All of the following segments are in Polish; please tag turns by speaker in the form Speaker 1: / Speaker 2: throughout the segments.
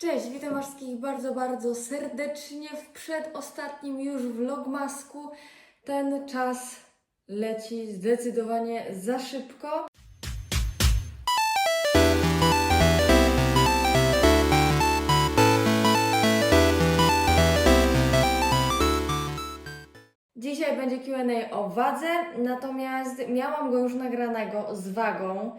Speaker 1: Cześć, witam wszystkich bardzo, bardzo serdecznie w przedostatnim już vlogmasku. Ten czas leci zdecydowanie za szybko. Dzisiaj będzie QA o wadze, natomiast miałam go już nagranego z wagą,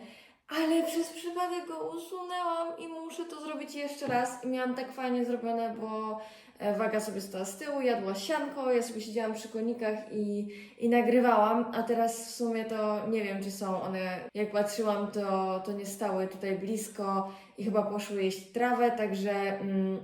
Speaker 1: ale przez przypadek go usunęłam i muszę to zrobić jeszcze raz. I miałam tak fajnie zrobione, bo e, waga sobie stała z tyłu, jadła sianko, ja sobie siedziałam przy konikach i, i nagrywałam, a teraz w sumie to nie wiem, czy są one, jak patrzyłam, to, to nie stały tutaj blisko i chyba poszły jeść trawę, także mm,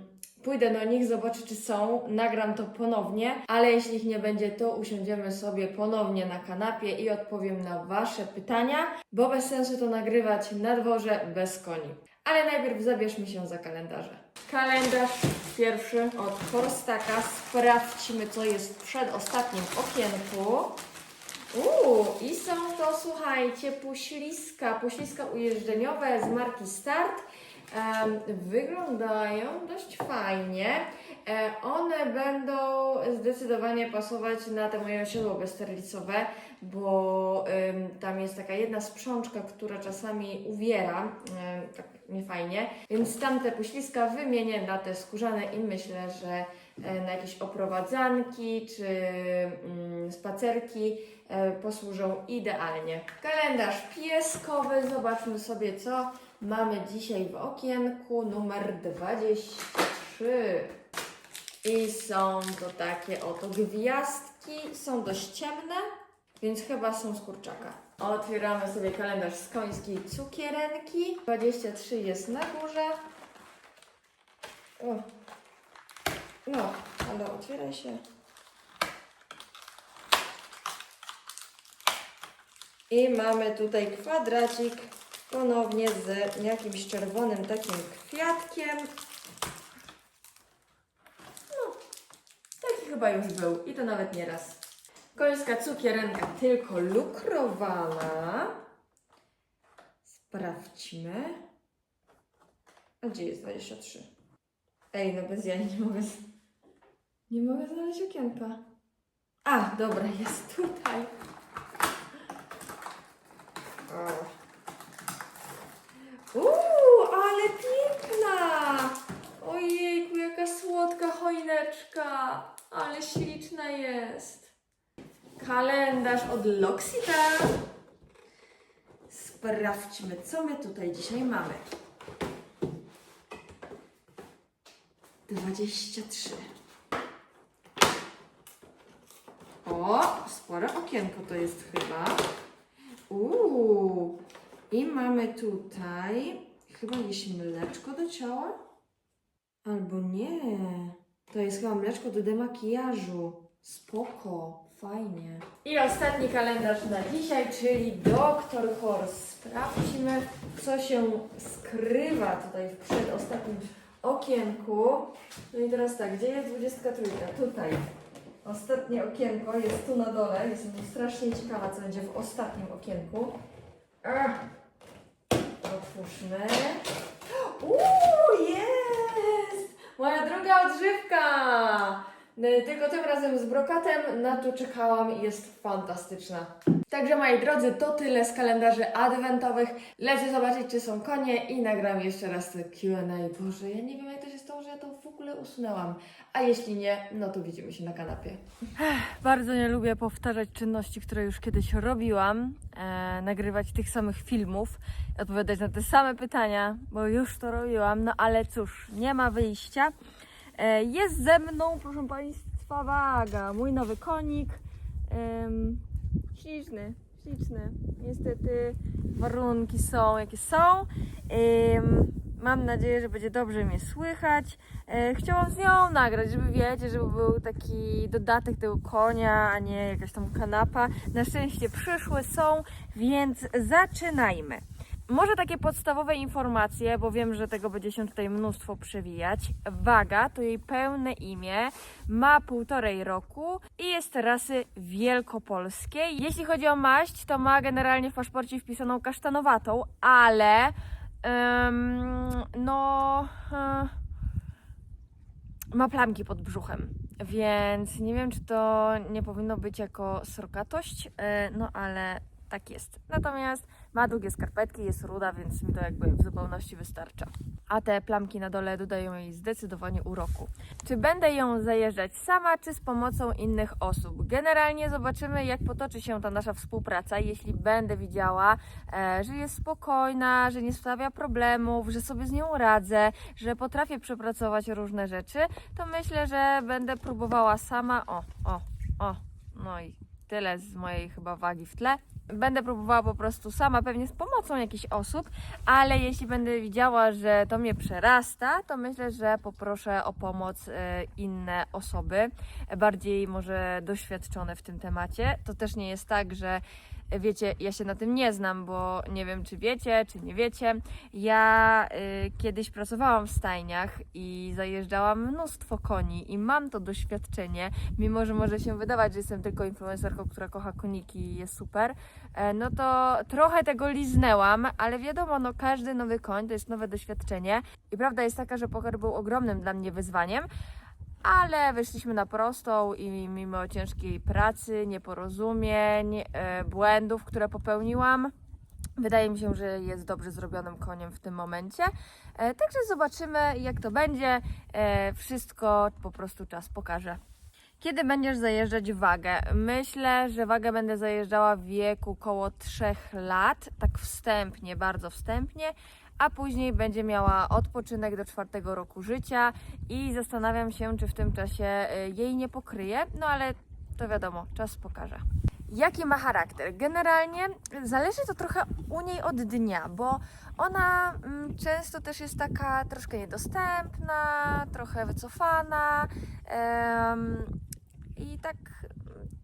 Speaker 1: pójdę do nich, zobaczę, czy są, nagram to ponownie, ale jeśli ich nie będzie, to usiądziemy sobie ponownie na kanapie i odpowiem na Wasze pytania, bo bez sensu to nagrywać na dworze bez koni. Ale najpierw zabierzmy się za kalendarze. Kalendarz pierwszy od Horstaka. Sprawdźmy, co jest w przedostatnim okienku. Uuu, i są to, słuchajcie, puśliska, puśliska ujeżdżeniowe z marki Start. Wyglądają dość fajnie. E, one będą zdecydowanie pasować na te moje osiodło bezsterlicowe, bo tam jest taka jedna sprzączka, która czasami uwiera, tak niefajnie, więc tamte puśliska wymienię na te skórzane i myślę, że e, na jakieś oprowadzanki czy mm, spacerki e, posłużą idealnie. Kalendarz pieskowy, zobaczmy sobie co mamy dzisiaj w okienku numer 23. I są to takie oto gwiazdki, są dość ciemne, więc chyba są z kurczaka. Otwieramy sobie kalendarz z końskiej cukierenki. 23 jest na górze. O. No, ale otwieraj się. I mamy tutaj kwadracik ponownie z jakimś czerwonym takim kwiatkiem. No, taki chyba już był i to nawet nie raz. Końska cukierenka tylko lukrowana. Sprawdźmy. A gdzie jest 23? Ej, no bez jaj nie mogę. Nie mogę znaleźć okienka. A, dobra, jest tutaj. O. Uuu, ale piękna! Ojejku, jaka słodka choineczka! Ale śliczna jest. Kalendarz od L'Occitane. Sprawdźmy, co my tutaj dzisiaj mamy. 23. O, spore okienko to jest chyba. Uuu, i mamy tutaj chyba jakieś mleczko do ciała? Albo nie. To jest chyba mleczko do demakijażu. Spoko, fajnie. I ostatni kalendarz na dzisiaj, czyli Dr. Horse. Sprawdźmy, co się skrywa tutaj w przedostatnim okienku. No i teraz tak, gdzie jest 23? Tutaj. Ostatnie okienko jest tu na dole. Jestem strasznie ciekawa, co będzie w ostatnim okienku. Ach. Otwórzmy. Uuu, jest! Moja druga odżywka! Tylko tym razem z brokatem. Na to czekałam i jest fantastyczna. Także moi drodzy, to tyle z kalendarzy adwentowych. Lecę zobaczyć, czy są konie i nagram jeszcze raz Q&A. Boże, ja nie wiem, jak to się stało, że ja to w ogóle usunęłam. A jeśli nie, no to widzimy się na kanapie. Bardzo nie lubię powtarzać czynności, które już kiedyś robiłam, e, nagrywać tych samych filmów, odpowiadać na te same pytania, bo już to robiłam, no ale cóż, nie ma wyjścia. E, jest ze mną, proszę Państwa, waga, mój nowy konik. Śliczny, śliczny. Niestety warunki są jakie są. Mam nadzieję, że będzie dobrze mnie słychać. E, chciałam z nią nagrać, żeby wiecie, żeby był taki dodatek tego konia, a nie jakaś tam kanapa. Na szczęście przyszły są, więc zaczynajmy. Może takie podstawowe informacje, bo wiem, że tego będzie się tutaj mnóstwo przewijać. Waga to jej pełne imię, ma półtorej roku i jest rasy wielkopolskiej. Jeśli chodzi o maść, to ma generalnie w paszporcie wpisaną kasztanowatą, ale no e, ma plamki pod brzuchem, więc nie wiem, czy to nie powinno być jako srokatość, e, no ale tak jest. Natomiast ma długie skarpetki, jest ruda, więc mi to jakby w zupełności wystarcza. A te plamki na dole dodają jej zdecydowanie uroku. Czy będę ją zajeżdżać sama, czy z pomocą innych osób? Generalnie zobaczymy, jak potoczy się ta nasza współpraca. Jeśli będę widziała, e, że jest spokojna, że nie sprawia problemów, że sobie z nią radzę, że potrafię przepracować różne rzeczy, to myślę, że będę próbowała sama. O, o, o, no i tyle z mojej chyba wagi w tle. Będę próbowała po prostu sama, pewnie z pomocą jakichś osób, ale jeśli będę widziała, że to mnie przerasta, to myślę, że poproszę o pomoc e, inne osoby, bardziej może doświadczone w tym temacie. To też nie jest tak, że wiecie, ja się na tym nie znam, bo nie wiem, czy wiecie, czy nie wiecie. Ja y, kiedyś pracowałam w stajniach i zajeżdżałam mnóstwo koni i mam to doświadczenie, mimo że może się wydawać, że jestem tylko influencerką, która kocha koniki i jest super, e, no to trochę tego liznęłam, ale wiadomo, no każdy nowy koń to jest nowe doświadczenie i prawda jest taka, że poker był ogromnym dla mnie wyzwaniem, ale wyszliśmy na prostą i mimo ciężkiej pracy, nieporozumień, e, błędów, które popełniłam, wydaje mi się, że jest dobrze zrobionym koniem w tym momencie. E, Także zobaczymy, jak to będzie. E, Wszystko po prostu czas pokaże. Kiedy będziesz zajeżdżać wagę? Myślę, że wagę będę zajeżdżała w wieku koło 3 lat, tak wstępnie, bardzo wstępnie, a później będzie miała odpoczynek do czwartego roku życia i zastanawiam się, czy w tym czasie e, jej nie pokryję, no ale to wiadomo, czas pokaże. Jaki ma charakter? Generalnie zależy to trochę u niej od dnia, bo ona mm, często też jest taka troszkę niedostępna, trochę wycofana em, i tak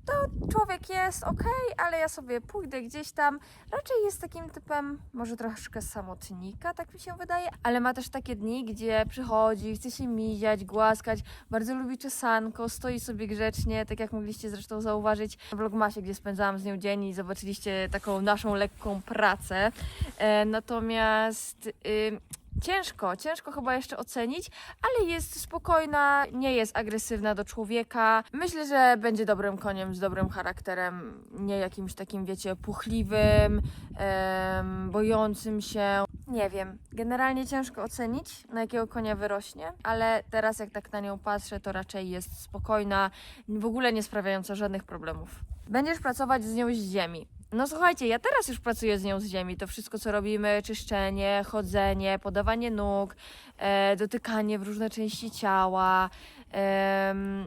Speaker 1: to człowiek jest ok, ale ja sobie pójdę gdzieś tam. Raczej jest takim typem, może troszkę samotnika, tak mi się wydaje, ale ma też takie dni, gdzie przychodzi, chce się miziać, głaskać, bardzo lubi czesanko, stoi sobie grzecznie, tak jak mogliście zresztą zauważyć w vlogmasie, gdzie spędzałam z nią dzień i zobaczyliście taką naszą lekką pracę. E, natomiast y, ciężko, ciężko chyba jeszcze ocenić, ale jest spokojna, nie jest agresywna do człowieka. Myślę, że będzie dobrym koniem z dobrym charakterem, nie jakimś takim, wiecie, puchliwym, em, bojącym się. Nie wiem, generalnie ciężko ocenić, na jakiego konia wyrośnie, ale teraz jak tak na nią patrzę, to raczej jest spokojna, w ogóle nie sprawiająca żadnych problemów. Będziesz pracować z nią z ziemi. No słuchajcie, ja teraz już pracuję z nią z ziemi. To wszystko, co robimy, czyszczenie, chodzenie, podawanie nóg, e, dotykanie w różne części ciała, em,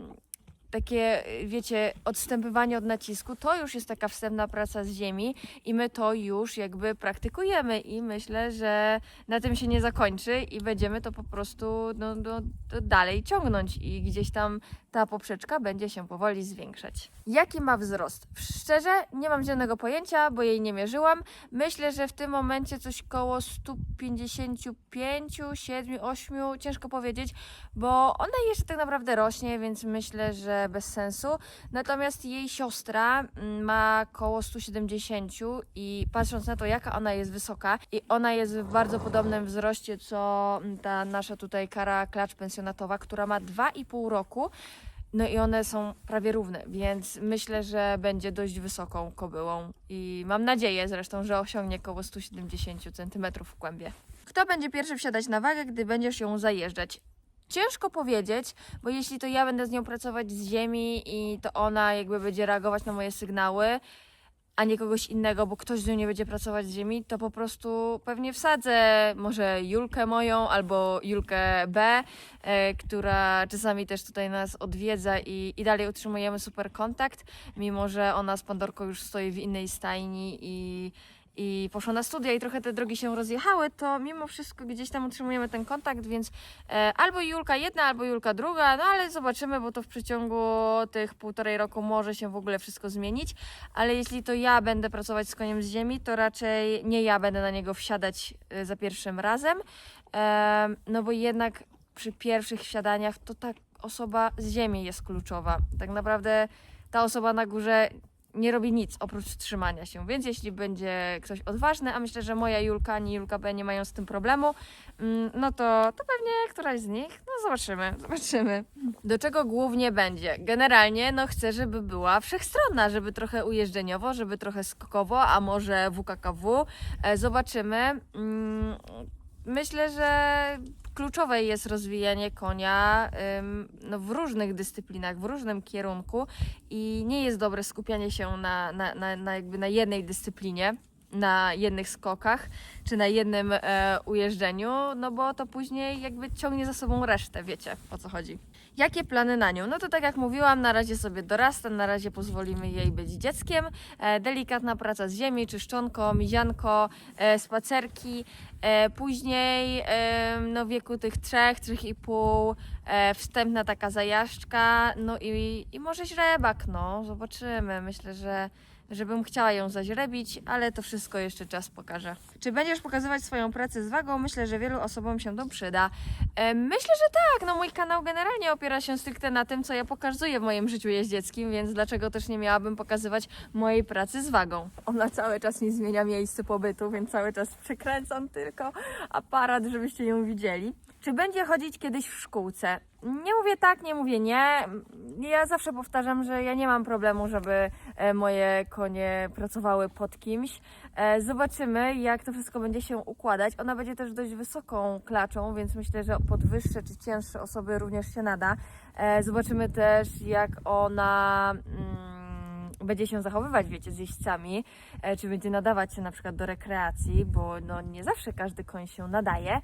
Speaker 1: takie, wiecie, odstępywanie od nacisku, to już jest taka wstępna praca z ziemi i my to już jakby praktykujemy i myślę, że na tym się nie zakończy i będziemy to po prostu no, no, dalej ciągnąć i gdzieś tam ta poprzeczka będzie się powoli zwiększać. Jaki ma wzrost? Szczerze, nie mam zielonego pojęcia, bo jej nie mierzyłam. Myślę, że w tym momencie coś koło 155, 7, 8, ciężko powiedzieć, bo ona jeszcze tak naprawdę rośnie, więc myślę, że bez sensu. Natomiast jej siostra mm, ma koło 170 i patrząc na to, jaka ona jest wysoka i ona jest w bardzo podobnym wzroście, co ta nasza tutaj kara klacz pensjonatowa, która ma 2,5 roku, no i one są prawie równe, więc myślę, że będzie dość wysoką kobyłą i mam nadzieję zresztą, że osiągnie około 170 cm w kłębie. Kto będzie pierwszy wsiadać na wagę, gdy będziesz ją zajeżdżać? Ciężko powiedzieć, bo jeśli to ja będę z nią pracować z ziemi i to ona jakby będzie reagować na moje sygnały, a nie kogoś innego, bo ktoś z nią nie będzie pracować z ziemi, to po prostu pewnie wsadzę może Julkę moją albo Julkę B, e, która czasami też tutaj nas odwiedza i, i dalej utrzymujemy super kontakt, mimo że ona z Pandorką już stoi w innej stajni i, i poszła na studia i trochę te drogi się rozjechały, to mimo wszystko gdzieś tam utrzymujemy ten kontakt, więc e, albo Julka jedna, albo Julka druga, no ale zobaczymy, bo to w przeciągu tych półtorej roku może się w ogóle wszystko zmienić, ale jeśli to ja będę pracować z koniem z ziemi, to raczej nie ja będę na niego wsiadać e, za pierwszym razem, e, no bo jednak przy pierwszych wsiadaniach to ta osoba z ziemi jest kluczowa. Tak naprawdę ta osoba na górze nie robi nic oprócz trzymania się. Więc jeśli będzie ktoś odważny, a myślę, że moja Julka ani Julka B nie mają z tym problemu, mm, no to, to pewnie któraś z nich, no zobaczymy, zobaczymy. Do czego głównie będzie? Generalnie, no chcę, żeby była wszechstronna, żeby trochę ujeżdżeniowo, żeby trochę skokowo, a może WKKW. E, zobaczymy. Mm, Myślę, że kluczowe jest rozwijanie konia ym, no, w różnych dyscyplinach, w różnym kierunku i nie jest dobre skupianie się na, na, na, na, jakby na jednej dyscyplinie, na jednych skokach czy na jednym e, ujeżdżeniu, no bo to później jakby ciągnie za sobą resztę, wiecie o co chodzi. Jakie plany na nią? No to tak jak mówiłam, na razie sobie dorasta, na razie pozwolimy jej być dzieckiem. E, delikatna praca z ziemi, czyszczonko, mizianko, e, spacerki. E, później e, no w wieku tych trzech, trzech i pół e, wstępna taka zajażdżka, no i, i może źrebak, no zobaczymy. Myślę, że żebym chciała ją zaźrebić, ale to wszystko jeszcze czas pokaże. Czy będziesz pokazywać swoją pracę z wagą? Myślę, że wielu osobom się to przyda. E, myślę, że tak. No mój kanał generalnie opiera się stricte na tym, co ja pokazuję w moim życiu jeździeckim, więc dlaczego też nie miałabym pokazywać mojej pracy z wagą? Ona cały czas mi zmienia miejsce pobytu, więc cały czas przekręcam tylko aparat, żebyście ją widzieli. Czy będzie chodzić kiedyś w szkółce? Nie mówię tak, nie mówię nie. Ja zawsze powtarzam, że ja nie mam problemu, żeby e, moje konie pracowały pod kimś. E, Zobaczymy, jak to wszystko będzie się układać. Ona będzie też dość wysoką klaczą, więc myślę, że pod wyższe czy cięższe osoby również się nada. E, Zobaczymy też, jak ona. Mm, będzie się zachowywać, wiecie, z jeźdźcami, czy będzie nadawać się na przykład do rekreacji, bo no, nie zawsze każdy koń się nadaje.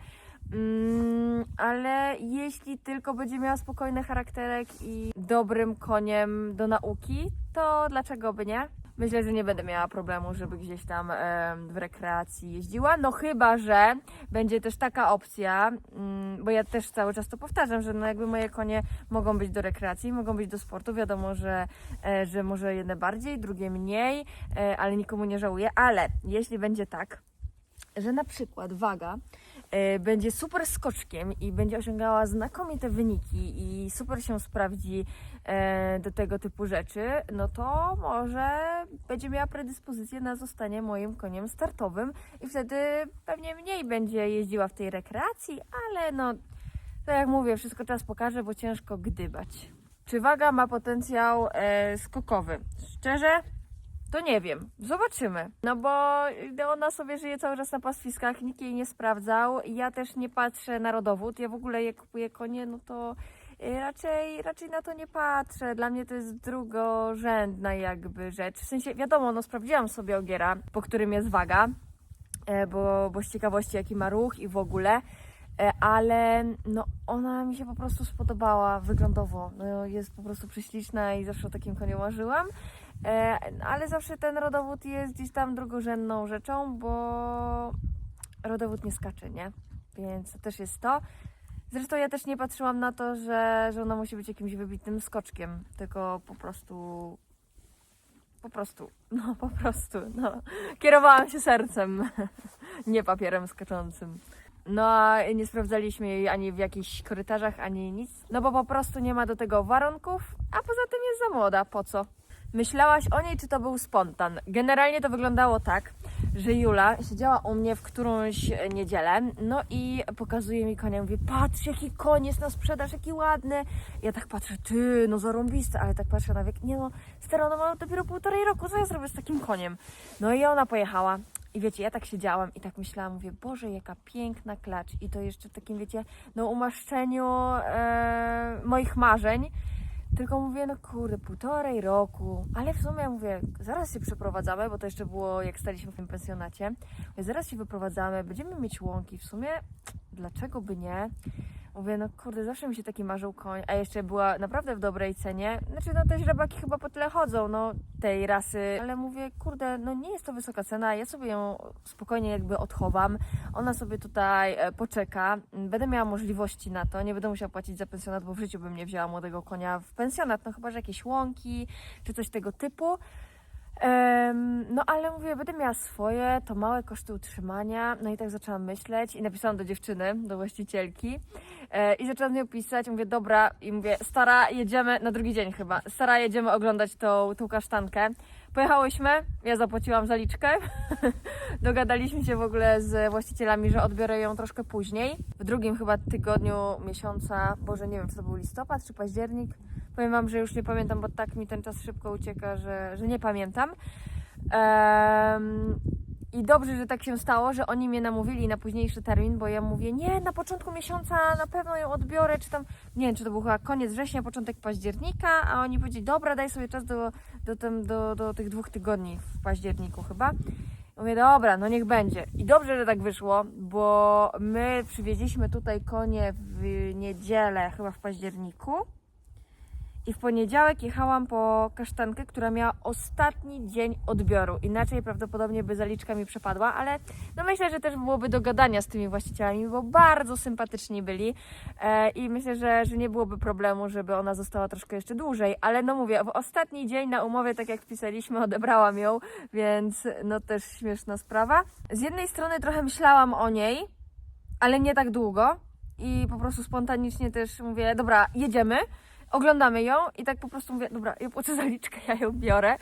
Speaker 1: Mm, ale jeśli tylko będzie miała spokojny charakterek i dobrym koniem do nauki, to dlaczego by nie? Myślę, że nie będę miała problemu, żeby gdzieś tam em, w rekreacji jeździła. No chyba, że będzie też taka opcja, mm, bo ja też cały czas to powtarzam, że no jakby moje konie mogą być do rekreacji, mogą być do sportu. Wiadomo, że, e, że może jedne bardziej, drugie mniej, e, ale nikomu nie żałuję. Ale jeśli będzie tak, że na przykład waga e, będzie super skoczkiem i będzie osiągała znakomite wyniki i super się sprawdzi e, do tego typu rzeczy, no to może będzie miała predyspozycję na zostanie moim koniem startowym i wtedy pewnie mniej będzie jeździła w tej rekreacji, ale no, tak jak mówię, wszystko czas pokaże, bo ciężko gdybać. Czy waga ma potencjał e, skokowy? Szczerze, to nie wiem. Zobaczymy. No bo ona sobie żyje cały czas na pastwiskach, nikt jej nie sprawdzał. Ja też nie patrzę na rodowód. Ja w ogóle jak kupuję konie, no to y, raczej, raczej na to nie patrzę. Dla mnie to jest drugorzędna jakby rzecz. W sensie, wiadomo, no sprawdziłam sobie ogiera, po którym jest waga, e, bo, bo z ciekawości jaki ma ruch i w ogóle. E, Ale no, ona mi się po prostu spodobała wyglądowo. No, jest po prostu prześliczna i zawsze o takim koniu marzyłam. E, ale zawsze ten rodowód jest gdzieś tam drugorzędną rzeczą, bo rodowód nie skacze, nie? Więc to też jest to. Zresztą ja też nie patrzyłam na to, że, że ona musi być jakimś wybitnym skoczkiem, tylko po prostu. Po prostu, no po prostu, no. Kierowałam się sercem, nie papierem skaczącym. No a nie sprawdzaliśmy jej ani w jakichś korytarzach, ani nic. No bo po prostu nie ma do tego warunków, a poza tym jest za młoda, po co? Myślałaś o niej, czy to był spontan? Generalnie to wyglądało tak, że Jula siedziała u mnie w którąś niedzielę, no i pokazuje mi konia, mówi, patrz jaki koń jest na sprzedaż, jaki ładny. Ja tak patrzę, ty, no zarąbisty, ale tak patrzę na wiek, nie no, stara, ona ma dopiero półtorej roku, co ja zrobię z takim koniem? No i ona pojechała. I wiecie, ja tak siedziałam i tak myślałam, mówię, Boże, jaka piękna klacz. I to jeszcze w takim, wiecie, no umaszczeniu e, moich marzeń. Tylko mówię, no kurde, półtorej roku, ale w sumie mówię, zaraz się przeprowadzamy, bo to jeszcze było jak staliśmy w tym pensjonacie. Mówię, zaraz się wyprowadzamy, będziemy mieć łąki. W sumie, dlaczego by nie? Mówię, no kurde, zawsze mi się taki marzył koń, a jeszcze była naprawdę w dobrej cenie. Znaczy, no te źrebaki chyba po tyle chodzą, no tej rasy, ale mówię, kurde, no nie jest to wysoka cena, ja sobie ją spokojnie jakby odchowam. Ona sobie tutaj e, poczeka, będę miała możliwości na to, nie będę musiała płacić za pensjonat, bo w życiu bym nie wzięła młodego konia w pensjonat, no chyba, że jakieś łąki, czy coś tego typu. No ale mówię, będę miała swoje, to małe koszty utrzymania. No i tak zaczęłam myśleć i napisałam do dziewczyny, do właścicielki i zaczęłam z nią pisać. Mówię, dobra, i mówię, stara, jedziemy na drugi dzień chyba. Stara, jedziemy oglądać tą, tą kasztankę. Pojechałyśmy, ja zapłaciłam zaliczkę. Dogadaliśmy się w ogóle z właścicielami, że odbiorę ją troszkę później. W drugim chyba tygodniu miesiąca, Boże nie wiem czy to był listopad czy październik. Powiem Wam, że już nie pamiętam, bo tak mi ten czas szybko ucieka, że, że nie pamiętam. Em, I dobrze, że tak się stało, że oni mnie namówili na późniejszy termin, bo ja mówię, nie, na początku miesiąca na pewno ją odbiorę, czy tam, nie wiem, czy to był chyba koniec września, początek października, a oni powiedzieli, dobra, daj sobie czas do, do, tem, do, do tych dwóch tygodni w październiku chyba. Mówię, dobra, no niech będzie. I dobrze, że tak wyszło, bo my przywieźliśmy tutaj konie w niedzielę, chyba w październiku. I w poniedziałek jechałam po kasztankę, która miała ostatni dzień odbioru. Inaczej prawdopodobnie by zaliczka mi przepadła, ale no myślę, że też byłoby do gadania z tymi właścicielami, bo bardzo sympatyczni byli e, i myślę, że, że nie byłoby problemu, żeby ona została troszkę jeszcze dłużej. Ale no mówię, w ostatni dzień na umowie, tak jak wpisaliśmy, odebrałam ją, więc no też śmieszna sprawa. Z jednej strony trochę myślałam o niej, ale nie tak długo i po prostu spontanicznie też mówię, dobra, jedziemy oglądamy ją i tak po prostu mówię, dobra, ja płacę zaliczkę, ja ją biorę,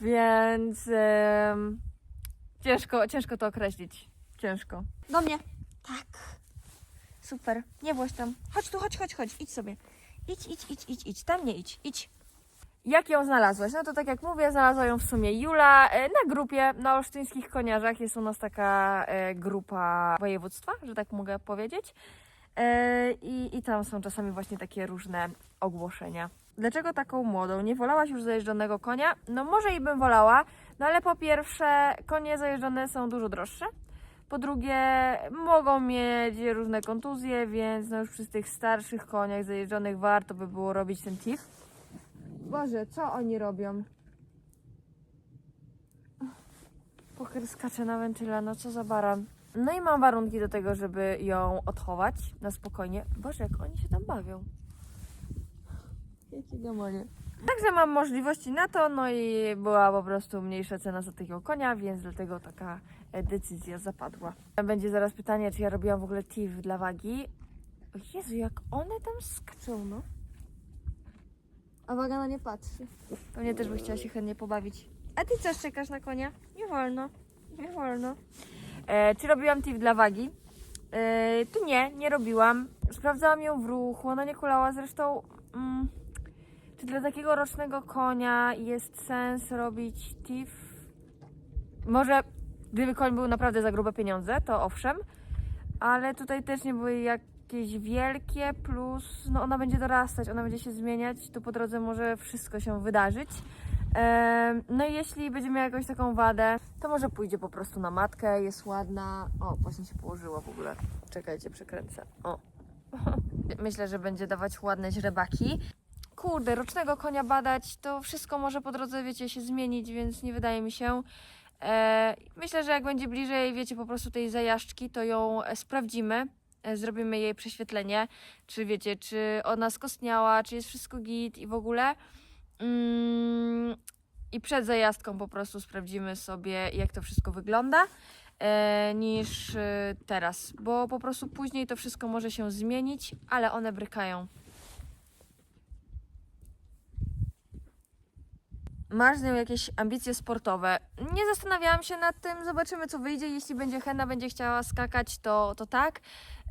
Speaker 1: więc ciężko, ciężko to określić. Ciężko. Do mnie. Tak. Super. Nie bądź tam. Chodź tu, chodź, chodź, chodź. Idź sobie. Idź, idź, idź, idź, idź. Tam nie idź, idź. Jak ją znalazłaś? No to tak jak mówię, znalazła ją w sumie Jula e, na grupie na olsztyńskich koniarzach. Jest u nas taka e, grupa województwa, że tak mogę powiedzieć. E, I, I tam są czasami właśnie takie różne ogłoszenia. Dlaczego taką młodą? Nie wolałaś już zajeżdżonego konia? No może i bym wolała, no ale po pierwsze konie zajeżdżone są dużo droższe. Po drugie mogą mieć różne kontuzje, więc no już przy tych starszych koniach zajeżdżonych warto by było robić ten TIF. Boże, co oni robią? Poker skacze na wentyla, no co za baran. No i mam warunki do tego, żeby ją odchować na spokojnie. Boże, jak oni się tam bawią. Jakie gamonie. Także mam możliwości na to, no i była po prostu mniejsza cena za takiego konia, więc dlatego taka e, decyzja zapadła. Będzie zaraz pytanie, czy ja robiłam w ogóle TIF dla wagi. O Jezu, jak one tam skaczą, no. A waga na nie patrzy. Pewnie też by chciała się chętnie pobawić. A ty co, czekasz na konia? Nie wolno. Nie wolno. E, czy robiłam TIF dla wagi? E, tu nie, nie robiłam. Sprawdzałam ją w ruchu, ona nie kulała. Zresztą, mm, czy dla takiego rocznego konia jest sens robić TIF? Może gdyby koń był naprawdę za grube pieniądze, to owszem, ale tutaj też nie były jakieś wielkie, plus no ona będzie dorastać, ona będzie się zmieniać, tu po drodze może wszystko się wydarzyć. No i jeśli będzie miała jakąś taką wadę, to może pójdzie po prostu na matkę, jest ładna. O, właśnie się położyła w ogóle. Czekajcie, przekręcę. O. Myślę, że będzie dawać ładne źrebaki. Kurde, rocznego konia badać, to wszystko może po drodze, wiecie, się zmienić, więc nie wydaje mi się. E, myślę, że jak będzie bliżej, wiecie, po prostu tej zajażdżki, to ją e, sprawdzimy. E, Zrobimy jej prześwietlenie, czy wiecie, czy ona skostniała, czy jest wszystko git i w ogóle. Mm, I przed zajazdką po prostu sprawdzimy sobie, jak to wszystko wygląda, e, niż e, teraz, bo po prostu później to wszystko może się zmienić, ale one brykają. Masz z nią jakieś ambicje sportowe? Nie zastanawiałam się nad tym, zobaczymy co wyjdzie. Jeśli będzie chętna, będzie chciała skakać, to, to tak.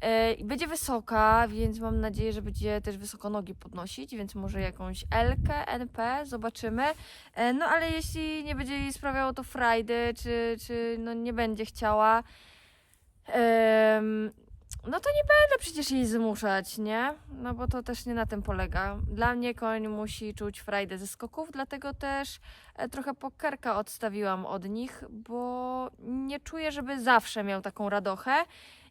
Speaker 1: E, Będzie wysoka, więc mam nadzieję, że będzie też wysoko nogi podnosić, więc może jakąś L-kę, NP, zobaczymy. E, No ale jeśli nie będzie jej sprawiało to frajdy, czy, czy no nie będzie chciała, no to nie będę przecież jej zmuszać, nie? No bo to też nie na tym polega. Dla mnie koń musi czuć frajdę ze skoków, dlatego też e, trochę pokerka odstawiłam od nich, bo nie czuję, żeby zawsze miał taką radochę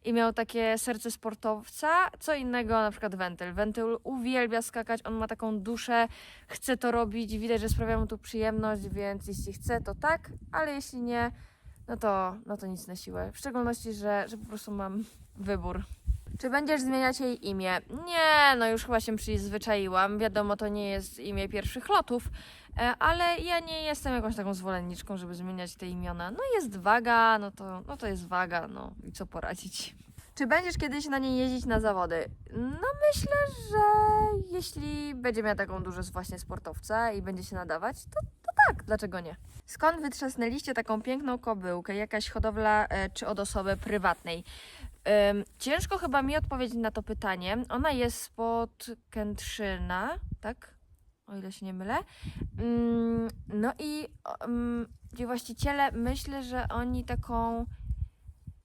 Speaker 1: i miał takie serce sportowca. Co innego na przykład wentyl. Wentyl uwielbia skakać, on ma taką duszę, chce to robić, widać, że sprawia mu to przyjemność, więc jeśli chce, to tak, ale jeśli nie, no to, no to nic na siłę. W szczególności, że, że po prostu mam wybór. Czy będziesz zmieniać jej imię? Nie, no już chyba się przyzwyczaiłam. Wiadomo, to nie jest imię pierwszych lotów, ale ja nie jestem jakąś taką zwolenniczką, żeby zmieniać te imiona. No jest waga, no to, no to jest waga, no i co poradzić. Czy będziesz kiedyś na niej jeździć na zawody? No myślę, że jeśli będzie miała taką dużą właśnie sportowca i będzie się nadawać, to, to tak, dlaczego nie? Skąd wytrzasnęliście taką piękną kobyłkę? Jakaś hodowla e, czy od osoby prywatnej? Em, ciężko chyba mi odpowiedzieć na to pytanie. Ona jest spod Kętrzyna, tak? O ile się nie mylę. Mm, no i um, ci właściciele, myślę, że oni taką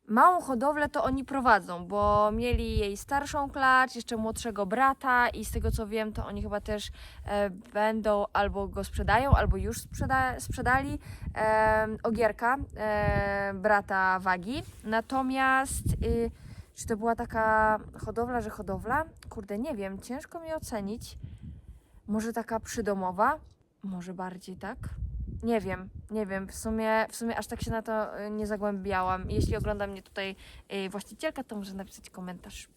Speaker 1: małą hodowlę to oni prowadzą, bo mieli jej starszą klacz, jeszcze młodszego brata i z tego co wiem, to oni chyba też e, będą albo go sprzedają, albo już sprzeda sprzedali e, Ogierka, e, brata Wagi. Natomiast y, czy to była taka hodowla, że hodowla? Kurde, nie wiem, ciężko mi ocenić. Może taka przydomowa? Może bardziej tak? Nie wiem, nie wiem. W sumie, w sumie aż tak się na to y, nie zagłębiałam. Jeśli ogląda mnie tutaj y, właścicielka, to może napisać komentarz.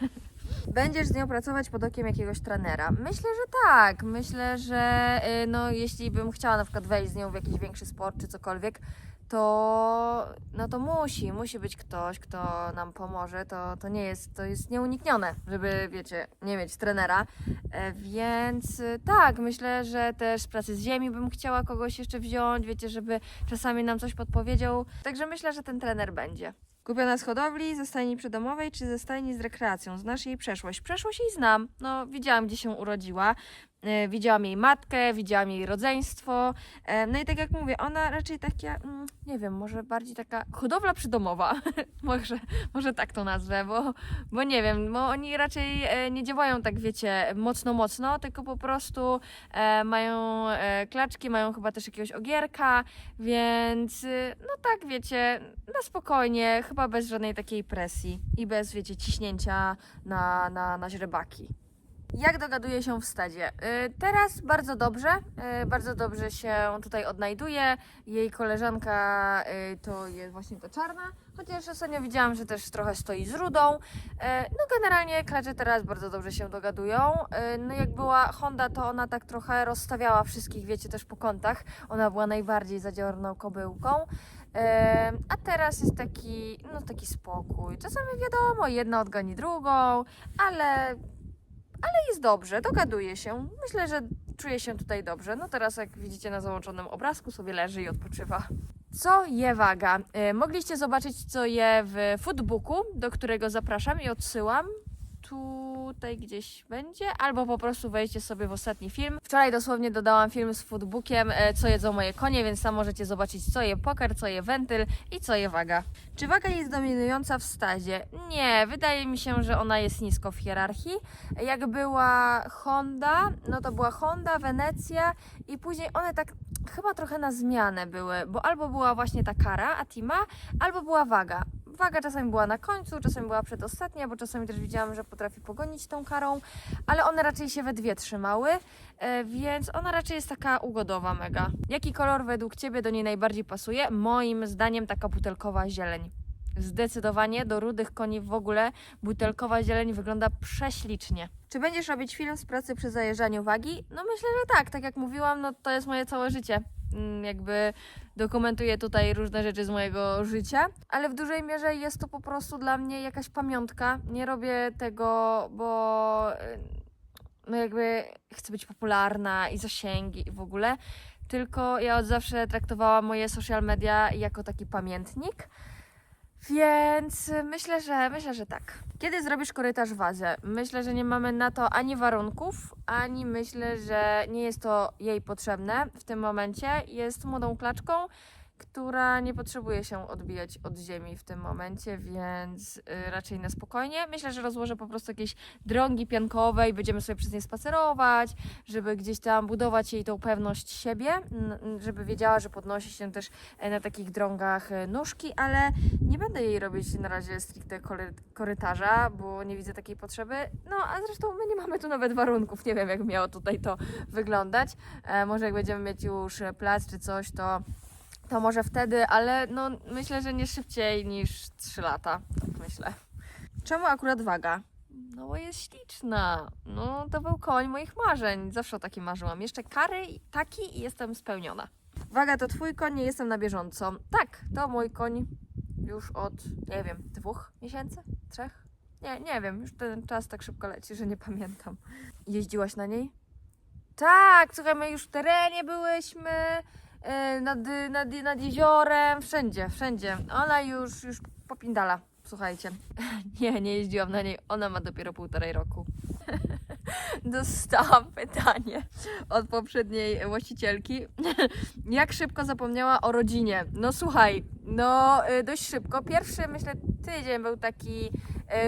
Speaker 1: Będziesz z nią pracować pod okiem jakiegoś trenera? Myślę, że tak. Myślę, że y, no, jeśli bym chciała na przykład wejść z nią w jakiś większy sport czy cokolwiek, to no to musi, musi być ktoś, kto nam pomoże. To, to nie jest, to jest nieuniknione, żeby, wiecie, nie mieć trenera. E, Więc y, tak, myślę, że też z pracy z ziemi bym chciała kogoś jeszcze wziąć, wiecie, żeby czasami nam coś podpowiedział. Także myślę, że ten trener będzie. Kupiona z hodowli, ze stajni przydomowej czy ze stajni z rekreacją? Znasz jej przeszłość? Przeszłość jej znam. No, widziałam, gdzie się urodziła. E, Widziałam jej matkę, widziałam jej rodzeństwo. E, No i tak jak mówię, ona raczej taka, mm, nie wiem, może bardziej taka hodowla przydomowa. może, może tak to nazwę, bo, bo nie wiem, bo oni raczej e, nie działają tak, wiecie, mocno, mocno, tylko po prostu mają klaczki, mają chyba też jakiegoś ogierka, więc y, no tak, wiecie, na spokojnie, chyba bez żadnej takiej presji i bez, wiecie, ciśnięcia na, na, na źrebaki. Jak dogaduje się w stadzie? Y, Teraz bardzo dobrze, y, bardzo dobrze się tutaj odnajduje. Jej koleżanka y, to jest właśnie ta czarna, chociaż ostatnio widziałam, że też trochę stoi z rudą. No generalnie klacze teraz bardzo dobrze się dogadują. No jak była Honda, to ona tak trochę rozstawiała wszystkich, wiecie, też po kątach. Ona była najbardziej zadziorną kobyłką. A teraz jest taki, no taki spokój. Czasami wiadomo, jedna odgoni drugą, ale jest dobrze, dogaduje się. Myślę, że czuje się tutaj dobrze. No teraz, jak widzicie na załączonym obrazku, sobie leży i odpoczywa. Co je waga? E, mogliście zobaczyć, co je w foodbooku, do którego zapraszam i odsyłam. Tutaj gdzieś będzie, albo po prostu wejdźcie sobie w ostatni film. Wczoraj dosłownie dodałam film z foodbookiem, e, co jedzą moje konie, więc tam możecie zobaczyć, co je poker, co je wentyl i co je waga. Czy waga jest dominująca w stadzie? Nie, wydaje mi się, że ona jest nisko w hierarchii. Jak była Honda, no to była Honda, Wenecja i później one tak chyba trochę na zmianę były, bo albo była właśnie ta kara Atima, albo była waga. Waga czasami była na końcu, czasami była przedostatnia, bo czasami też widziałam, że potrafi pogonić tą karą, ale one raczej się we dwie trzymały, e, więc ona raczej jest taka ugodowa mega. Jaki kolor według Ciebie do niej najbardziej pasuje? Moim zdaniem taka butelkowa zieleń. Zdecydowanie do rudych koni w ogóle butelkowa zieleń wygląda prześlicznie. Czy będziesz robić film z pracy przy zajeżdżaniu wagi? No myślę, że tak. Tak jak mówiłam, no to jest moje całe życie. Mm, Jakby dokumentuję tutaj różne rzeczy z mojego życia, ale w dużej mierze jest to po prostu dla mnie jakaś pamiątka. Nie robię tego, bo y, no jakby chcę być popularna i zasięgi i w ogóle, tylko ja od zawsze traktowałam moje social media jako taki pamiętnik. Więc myślę, że myślę, że tak. Kiedy zrobisz korytarz wazę? Myślę, że nie mamy na to ani warunków, ani myślę, że nie jest to jej potrzebne w tym momencie. Jest młodą klaczką, która nie potrzebuje się odbijać od ziemi w tym momencie, więc y, raczej na spokojnie. Myślę, że rozłożę po prostu jakieś drągi piankowe i będziemy sobie przez nie spacerować, żeby gdzieś tam budować jej tą pewność siebie, żeby wiedziała, że podnosi się też e, na takich drągach e, nóżki, ale nie będę jej robić na razie stricte kory- korytarza, bo nie widzę takiej potrzeby. No, a zresztą my nie mamy tu nawet warunków, nie wiem jak miało tutaj to wyglądać. E, może jak będziemy mieć już plac czy coś, to to może wtedy, ale no myślę, że nie szybciej niż 3 lata, tak myślę. Czemu akurat waga? No bo jest śliczna. No to był koń moich marzeń. Zawsze o takim marzyłam. Jeszcze kary taki i jestem spełniona. Waga to twój koń, nie jestem na bieżąco. Tak, to mój koń już od, nie wiem, dwóch miesięcy? Trzech? Nie, nie wiem, już ten czas tak szybko leci, że nie pamiętam. Jeździłaś na niej? Tak, słuchaj, my już w terenie byłyśmy, nad, nad, nad jeziorem, wszędzie, wszędzie. Ona już, już popindala, słuchajcie. Nie, nie jeździłam na niej, ona ma dopiero półtorej roku. Dostałam pytanie od poprzedniej właścicielki, jak szybko zapomniała o rodzinie. No słuchaj, no y, dość szybko. Pierwszy, myślę, tydzień był taki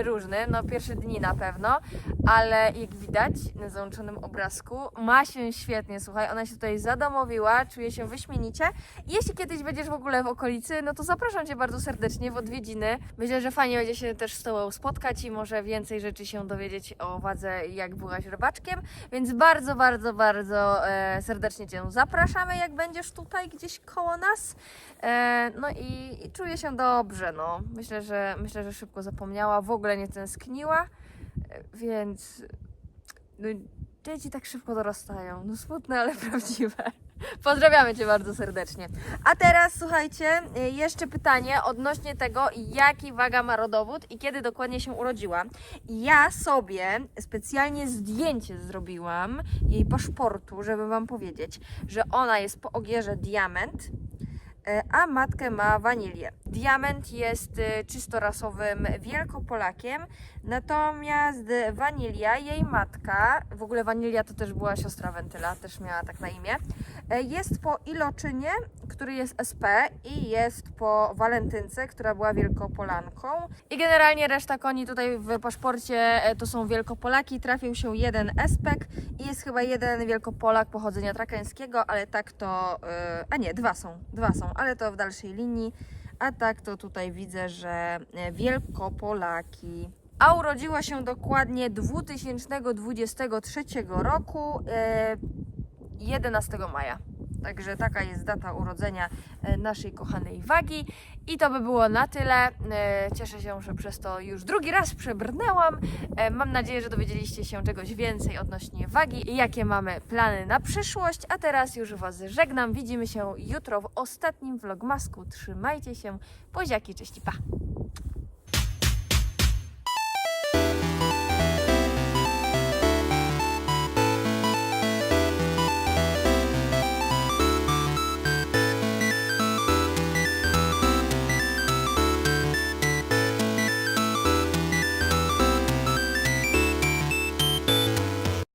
Speaker 1: różny, no pierwsze dni na pewno, ale jak widać na załączonym obrazku, ma się świetnie, słuchaj, ona się tutaj zadomowiła, czuje się wyśmienicie. Jeśli kiedyś będziesz w ogóle w okolicy, no to zapraszam Cię bardzo serdecznie w odwiedziny. Myślę, że fajnie będzie się też z Tobą spotkać i może więcej rzeczy się dowiedzieć o wadze, jak byłaś rybaczkiem, więc bardzo, bardzo, bardzo e, serdecznie Cię zapraszamy, jak będziesz tutaj gdzieś koło nas. E, no i, i czuję się dobrze, no. Myślę, że myślę, że szybko zapomniała, w ogóle nie tęskniła, e, więc no, dzieci tak szybko dorastają. No smutne, ale prawdziwe. Pozdrawiamy Cię bardzo serdecznie. A teraz słuchajcie, y, jeszcze pytanie odnośnie tego, jaki waga ma rodowód i kiedy dokładnie się urodziła. Ja sobie specjalnie zdjęcie zrobiłam jej paszportu, żeby Wam powiedzieć, że ona jest po ogierze diament, e, a matkę ma wanilię. Diament jest y, czysto rasowym Wielkopolakiem, natomiast wanilia, jej matka, w ogóle wanilia to też była siostra Wentyla, też miała tak na imię, e, jest po Iloczynie, który jest SP i jest po Walentynce, która była Wielkopolanką. I generalnie reszta koni tutaj w paszporcie e, to są Wielkopolaki, trafił się jeden Espek i jest chyba jeden Wielkopolak pochodzenia trakeńskiego, ale tak to, e, a nie, dwa są, dwa są, ale to w dalszej linii. A tak to tutaj widzę, że e, Wielkopolaki. A urodziła się dokładnie 2023 roku, e, 11 maja. Także taka jest data urodzenia e, naszej kochanej wagi. I to by było na tyle. E, Cieszę się, że przez to już drugi raz przebrnęłam. E, Mam nadzieję, że dowiedzieliście się czegoś więcej odnośnie wagi i jakie mamy plany na przyszłość. A teraz już Was żegnam. Widzimy się jutro w ostatnim vlogmasku. Trzymajcie się. Poziaki, cześć pa!